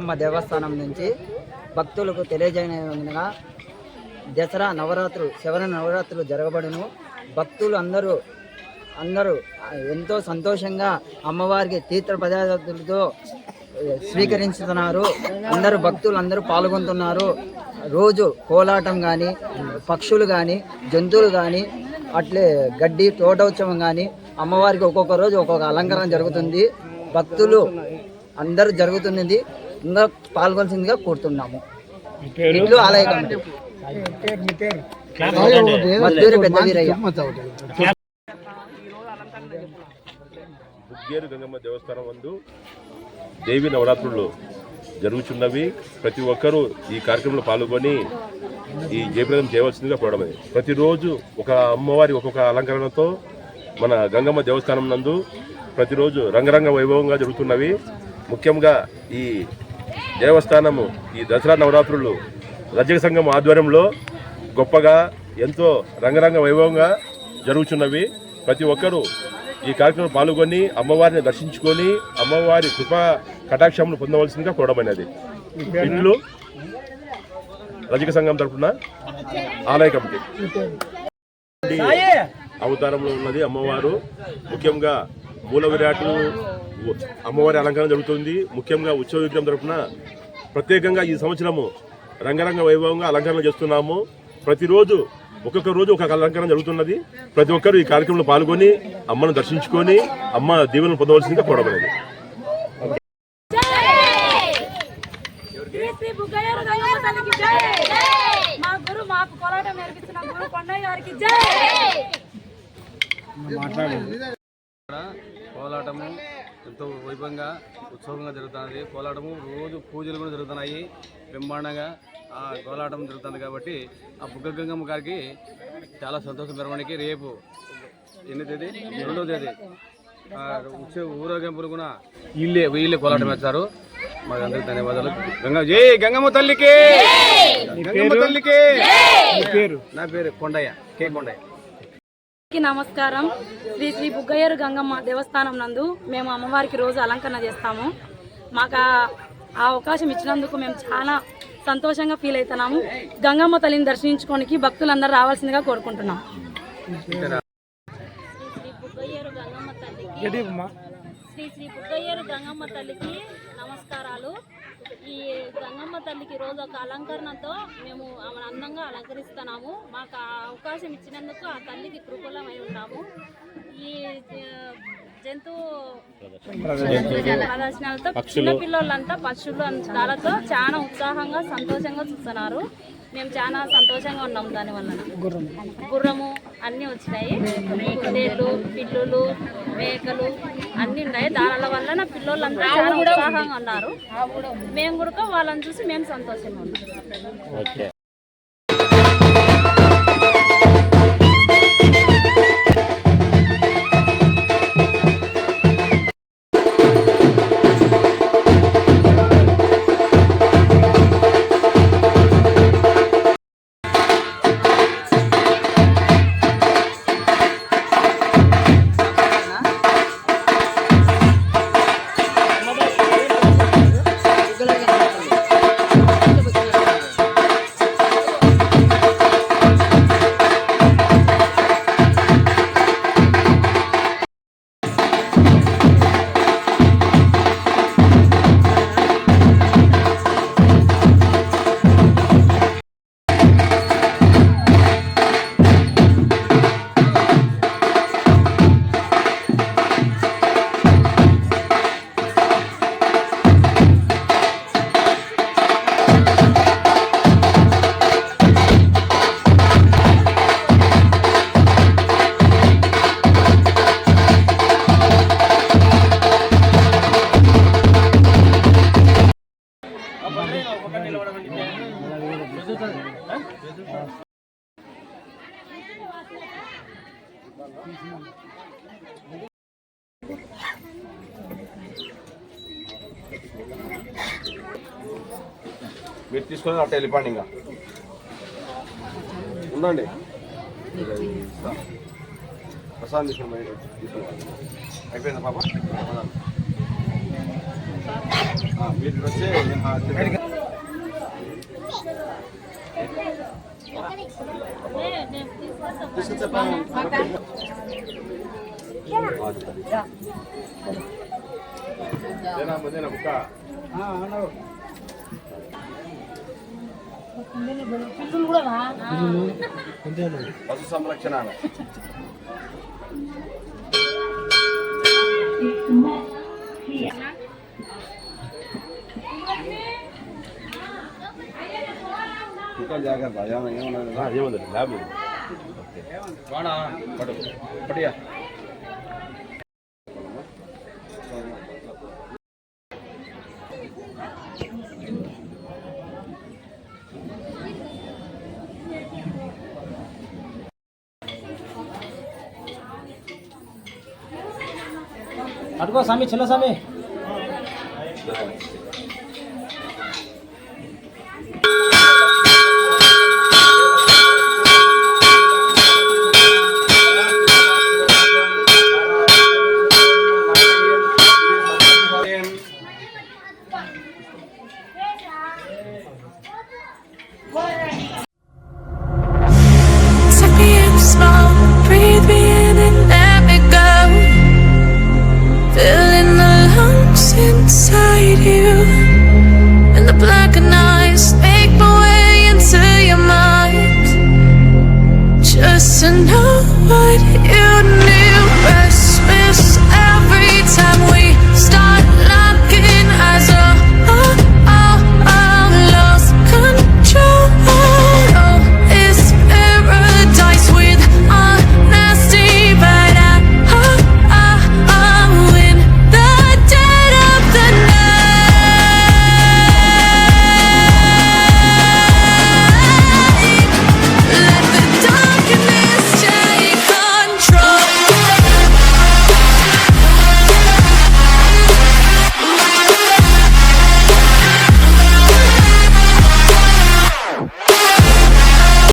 గంగమ్మ దేవస్థానం నుంచి భక్తులకు తెలియజేయగా దసరా నవరాత్రులు శవర నవరాత్రులు జరగబడును. భక్తులు అందరూ అందరూ ఎంతో సంతోషంగా అమ్మవారికి తీర్థ పదార్థాలతో స్వీకరించుతున్నారు. అందరూ భక్తులు అందరూ పాల్గొంటున్నారు. రోజు కోలాటం కానీ పక్షులు కానీ జంతువులు కానీ అట్లే గడ్డి తోటోత్సవం కానీ అమ్మవారికి ఒక్కొక్క రోజు ఒక్కొక్క అలంకరణ జరుగుతుంది. భక్తులు అందరూ జరుగుతున్నది. ఇంకా పాల్గొనాల్సిందిగా కోరుతున్నాము. ఇట్లు ఆలయ కమిటీ. మద్దూరి పెద్ద వీరయ్య బుగ్గేరు గంగమ్మ దేవస్థానం నందు దేవి నవరాత్రులు జరుగుతున్నవి ప్రతి ఒక్కరూ ఈ కార్యక్రమంలో పాల్గొని ఈ జయప్రదం చేయవలసిందిగా కోరడమే. ప్రతిరోజు ఒక అమ్మవారి ఒక్కొక్క అలంకరణతో మన గంగమ్మ దేవస్థానం నందు ప్రతిరోజు రంగరంగ వైభవంగా జరుగుతున్నవి. ముఖ్యంగా ఈ దేవస్థానము ఈ దసరా నవరాత్రులు రజక సంఘం ఆధ్వర్యంలో గొప్పగా ఎంతో రంగరంగ వైభవంగా జరుగుతున్నవి ప్రతి ఒక్కరూ ఈ కార్యక్రమంలో పాల్గొని అమ్మవారిని దర్శించుకొని అమ్మవారి కృపా కటాక్షములు పొందవలసిందిగా కోరడమైనది ఇట్లు రజక సంఘం తరపున ఆలయ కమిటీ. అవతారంలో ఉన్నది అమ్మవారు. ముఖ్యంగా మూల విరాట్లు అమ్మవారి అలంకరణ జరుగుతుంది. ముఖ్యంగా ఉత్సవ విగ్రహం తరపున ప్రత్యేకంగా ఈ సంవత్సరము రంగరంగ వైభవంగా అలంకరణ చేస్తున్నాము. ప్రతిరోజు ఒక్కొక్క రోజు ఒక్కొక్క అలంకరణ జరుగుతున్నది. ప్రతి ఒక్కరు ఈ కార్యక్రమంలో పాల్గొని అమ్మను దర్శించుకొని అమ్మ దీవెనలు పొందవలసిందిగా కోరబడింది. శ్రీ శ్రీ బుగ్గయ్యారు గంగమ్మ తల్లికి జై! మా గురు మాకు పోరాటం నేర్పించిన గురు కొండయ్య గారికి జై! ఇక్కడ కోలాటము ఎంతో వైభవంగా ఉత్సవంగా జరుగుతున్నది కోలాటము రోజు పూజలు కూడా జరుగుతున్నాయి. బ్రహ్మాండంగా ఆ కోలాటం జరుగుతుంది కాబట్టి ఆ బుగ్గ గంగమ్మ గారికి చాలా సంతోషం. మెరవడానికి రేపు ఎన్ని తేదీ? రెండో తేదీ. ఆ వచ్చే ఊరేగింపులు కూడా వీళ్ళే వీళ్ళే కోలాటం వేస్తారు. మాకు అందరికి ధన్యవాదాలు. గంగ జై గంగమ్మ తల్లికి! గంగమ్మ తల్లికి! నా పేరు కొండయ్య కే కొండయ్య. అందరికీ నమస్కారం. శ్రీ శ్రీ బుగ్గయ్యరు గంగమ్మ దేవస్థానం నందు మేము అమ్మవారికి రోజు అలంకరణ చేస్తాము. మాకు ఆ- అవకాశం ఇచ్చినందుకు మేము చాలా సంతోషంగా ఫీల్ అవుతున్నాము. గంగమ్మ తల్లిని దర్శించుకోనికి భక్తులందరూ రావాల్సిందిగా కోరుకుంటున్నాం. శ్రీ శ్రీ బుగ్గయ్యరు గంగమ్మ తల్లికి నమస్కారాలు. ఈ గంగమ్మ తల్లికి రోజు ఒక అలంకరణతో మేము ఆమెను అందంగా అలంకరిస్తున్నాము. మాకు ఆ అవకాశం ఇచ్చినందుకు ఆ తల్లికి కృపలమై ఉన్నాము ఈ జ- జంతువు ప్రదర్శనలతో చిన్నపిల్లలంతా పశువులు దాలతో చాలా ఉత్సాహంగా సంతోషంగా చూస్తున్నారు. మేము చాలా సంతోషంగా ఉన్నాం దాని వలన. గుర్రము. అన్నీ వచ్చినాయి. కుందేళ్ళు పిల్లులు మేకలు అన్నీ ఉన్నాయి. దానిల వలన పిల్లోళ్ళంతా చాలా ఉత్సాహంగా ఉన్నారు. మేము కూడా వాళ్ళని చూసి మేము సంతోషంగా ఉన్నాం. మీరు తీసుకొని అట్ట వెళ్ళిపోండి ఇంకా. ఉండండి ప్రసాద్ తీసుకుని తీసుకోండి తీసుకుని అయిపోయిందా పాప? మీరు వచ్చి పశు సంరక్షణ ఇంకా జాగ్రత్త ఏమన్నా ఏమన్నా ఏముంది ల్యాబ్ వాడా పడు పడియా అటుకో స్వామి చిన్న స్వామి